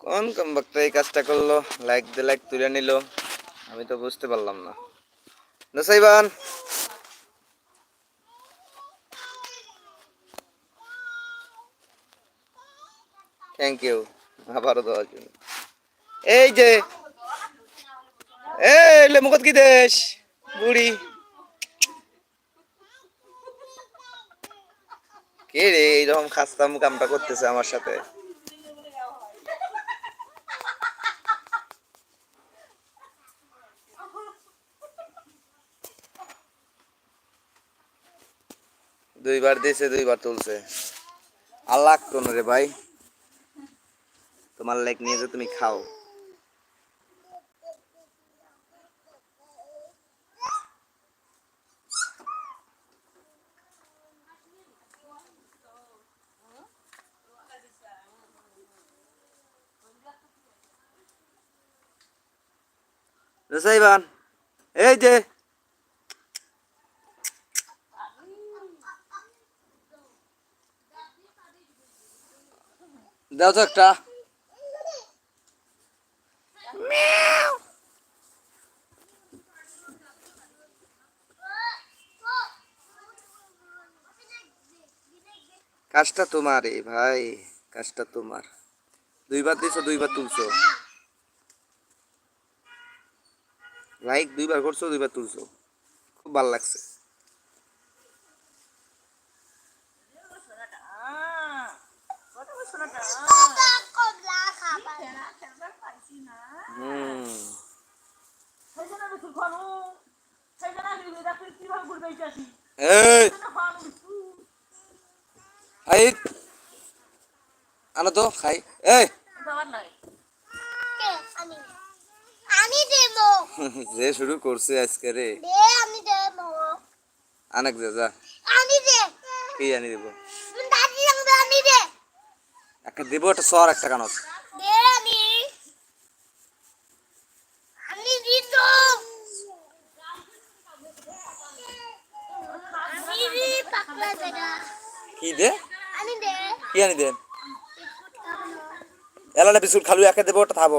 কোন কম ভক্ত এই কাজটা করল? লাইক দে লাইক তুলে নিল। আমি তো বুঝতে পারলাম না। নসাইবান। থ্যাংক ইউ আবারও দেওয়ার জন্য। এই যে। এই লেমুকত কি দেশ? বুড়ি। কে রে, এইরকম খাস্তাম কামটা করতেছে আমার সাথে? দুইবার দিছে দুইবার তুলছে আর লাগতো না রে ভাই তোমার লেগ নিয়ে যে তুমি খাও Rasa Ivan. Ece. দাও তো একটা। কাজটা তোমার রে ভাই কাজটা তোমার। দুইবার দিছো দুইবার তুলছো। লাইক দুইবার করছ দুইবার তুলছো। খুব ভালো লাগছে। এই। আনো তো খাই। এই। যে শুরু করছে আজকে রে। দে আনেক যা যা। কি আনি দেব? দে। একটা দেবো একটা সর একটা কানত দে আমি আমি দিত আমি দি পাকলা জায়গা কি দে? কি আনি দেন এলাটা বিস্কুট খালু একে দেবো ওটা খাব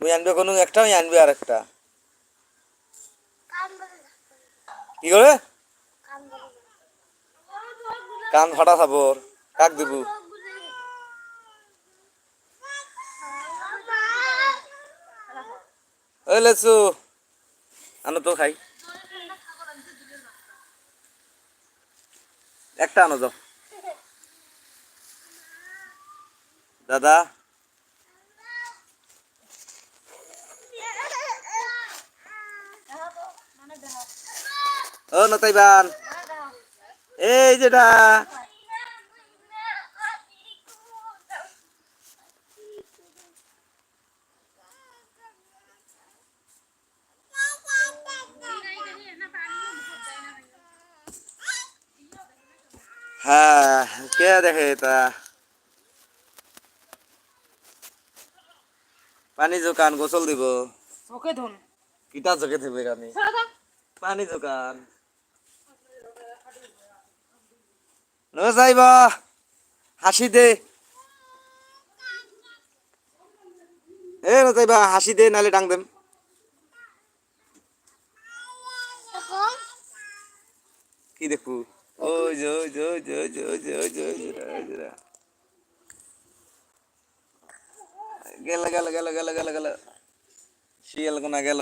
তুই আনবে কোনো একটা আমি আনবি আর একটা। কি করে? কান ফাটা খাব কাক দেবো? ওই লেসু আনো তো খাই। একটা আনো যাও। দাদা। ও নতাইবান। এই যেটা হ্যাঁ কে দেখে তা পানি দোকান গোসল দিব। ওকে ধন। কিতা চোখে থাকবে আমি? পানি দোকান নো যাইবা। হাসি দে। এ নো যাইবা। হাসি দে নালে ডাং দেম। কি দেখু? ওই যে ওই যে ওই যে ওই যে ওই যে ওই যে ওই যে ওই যে গেল গেল গেল গেল গেল গেল শিয়াল কোনা গেল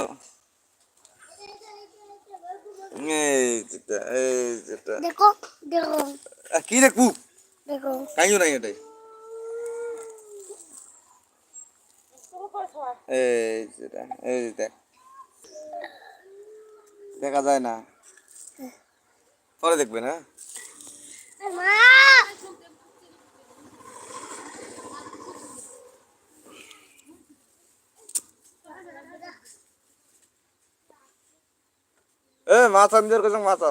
এই যেটা এই যেটা দেখো দেখো কি দেখবু দেখো কাইও নাই এটাই এই যেটা এই দেখ দেখা যায় না পরে দেখবেন হ্যাঁ? এ মাছ আন দেওয়ার কথা